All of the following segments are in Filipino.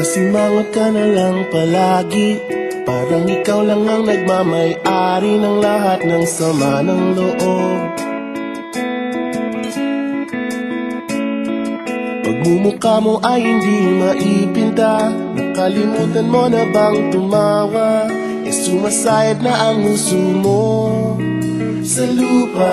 Nakasimangot ka na lang palagi. Parang ikaw lang ang nagmamay-ari ng lahat ng sama ng loob. Pagmumukha mo ay hindi maipinta. Nakalimutan mo na bang tumawa? E sumasayad na ang uso mo Sa lupa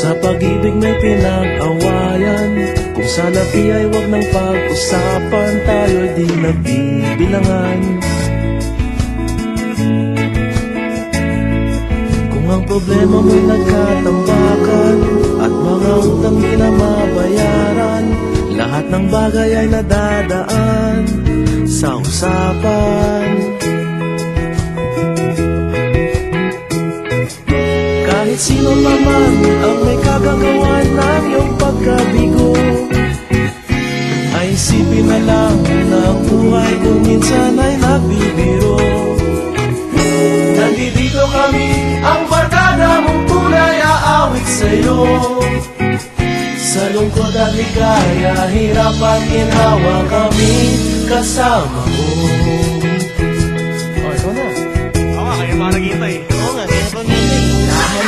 sa pag-ibig may pinag-awayan. Kung sa labi ay wag nang pag-usapan Tayo'y di nagbibilangan. Kung ang problema mo'y nagkatambakan At mga utang di na mabayaran Lahat ng bagay ay nadadaan Sa usapan sino naman ang may kagagawa ng iyong pagkabigo? Ay isipin na lang na ang buhay kung minsan ay nagbibiro Nandito kami, ang barkada mong tunay aawit sa'yo. Sa lungkot at ligaya, hirap at ginawa kami kasama mo. Oh, ikaw na. Oo kaya kaya pag-ibig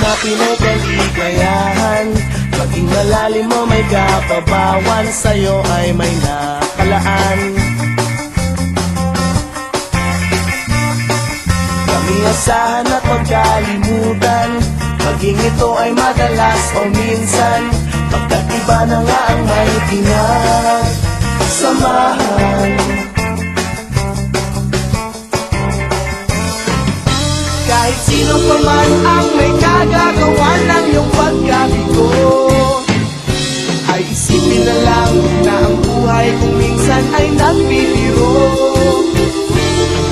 Nahanapin mo kaligayahan Maging malalim mo may kapabawan Sa'yo ay may nakalaan. Kami asahan at magkalimutan Maging ito ay madalas o minsan. Pagkat iba na nga ang may pinagsamahan Kahit sino pa man ang Isipin na lang na ang buhay kung minsan ay nagbibiro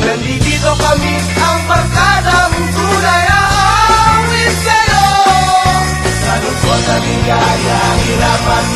Nandito kami ang barkadang tunay Aawin sa'yo. Sa lungsod na bigaya, hirapan